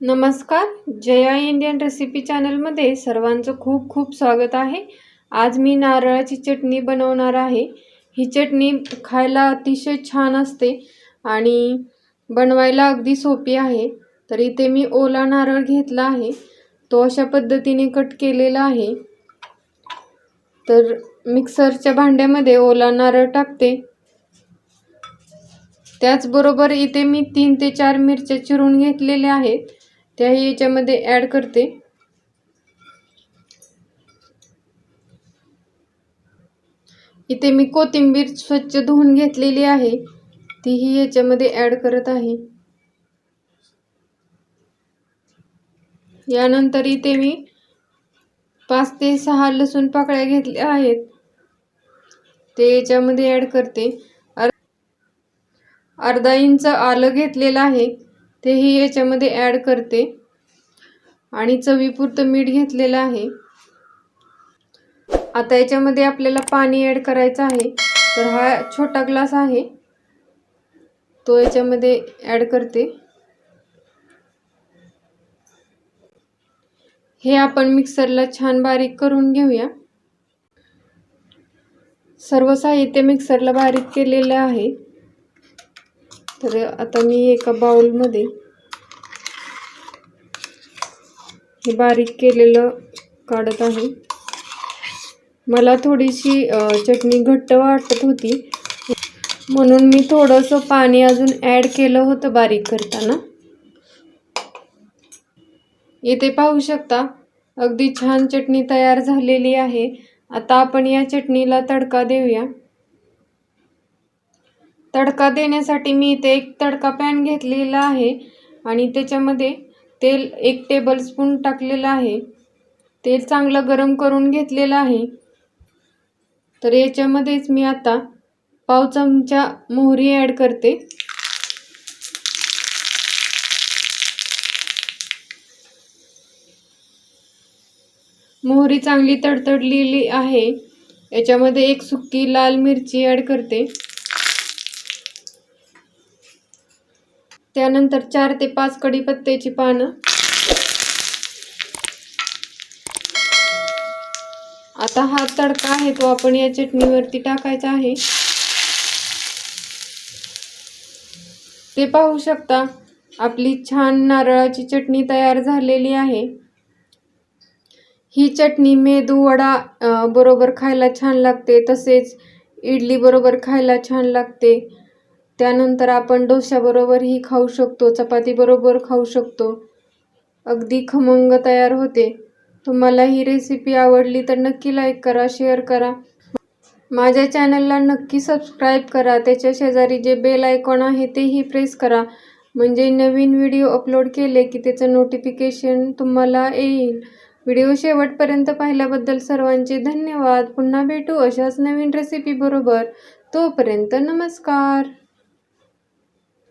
नमस्कार Jaya Indian recipe चॅनलमध्ये सर्वांचं खूप खूप स्वागत आहे. आज मी नारळाची चटणी बनवणार आहे. ही चटणी खायला अतिशय छान असते आणि बनवायला अगदी सोपी आहे. तर इथे मी ओला नारळ घेतला आहे. तो अशा पद्धतीने कट केलेला आहे. तर मिक्सरच्या भांड्यामध्ये ओला नारळ टाकते. त्याचबरोबर इथे मी तीन ते चार मिरच्या चिरून घेतलेल्या आहेत. त्याही याच्यामध्ये ॲड करते. इथे मी कोथिंबीर स्वच्छ धुवून घेतलेली आहे. तीही याच्यामध्ये ॲड करत आहे. यानंतर इथे मी पाच ते सहा लसूण पाकळ्या घेतल्या आहेत. ते याच्यामध्ये ॲड करते. अर्धा इंच आलं घेतलेलं आहे. तेही याच्यामध्ये ॲड करते. आणि चवीपुरतं मीठ घेतलेलं आहे. आता याच्यामध्ये आपल्याला पाणी ॲड करायचं आहे. तर हा छोटा ग्लास आहे. तो याच्यामध्ये ॲड करते. हे आपण मिक्सरला छान बारीक करून घेऊया. सर्व साहित्य मिक्सरला बारीक केलेलं आहे. तर आता मी एका बाउलमध्ये हे बारीक केलेलं काढत आहे. मला थोडीशी चटणी घट्ट वाटत होती. म्हणून मी थोडंसं पाणी अजून ॲड केलं होतं बारीक करताना. इथे पाहू शकता अगदी छान चटणी तयार झालेली आहे. आता आपण या चटणीला तडका देऊया. तडका देण्यासाठी मी इथे एक तडका पॅन घेतलेला आहे आणि त्याच्यामध्ये तेल एक टेबलस्पून टाकलेलं आहे. तेल चांगलं गरम करून घेतलेलं आहे. तर याच्यामध्येच मी आता पाव चमचा मोहरी ॲड करते. मोहरी चांगली तडतडलेली आहे. याच्यामध्ये एक सुक्की लाल मिरची ॲड करते. त्यानंतर चार ते पाच कढीपत्त्याची पानं. आता हा तडका आहे तो आपण या चटणीवरती टाकायचा आहे. ते पाहू शकता आपली छान नारळाची चटणी तयार झालेली आहे. ही चटणी मेदू वडा बरोबर खायला छान लागते तसेच इडली बरोबर खायला छान लागते. त्यानंतर आपण डोश्याबरोबरही खाऊ शकतो चपातीबरोबर खाऊ शकतो. अगदी खमंग तयार होते. तुम्हाला ही रेसिपी आवडली तर नक्की लाईक करा शेअर करा. माझ्या चॅनलला नक्की सबस्क्राईब करा. त्याच्या शेजारी जे बेल आयकॉन आहे तेही प्रेस करा. म्हणजे नवीन व्हिडिओ अपलोड केले की त्याचं नोटिफिकेशन तुम्हाला येईल. व्हिडिओ शेवटपर्यंत पाहिल्याबद्दल सर्वांचे धन्यवाद. पुन्हा भेटू अशाच नवीन रेसिपीबरोबर तोपर्यंत नमस्कार.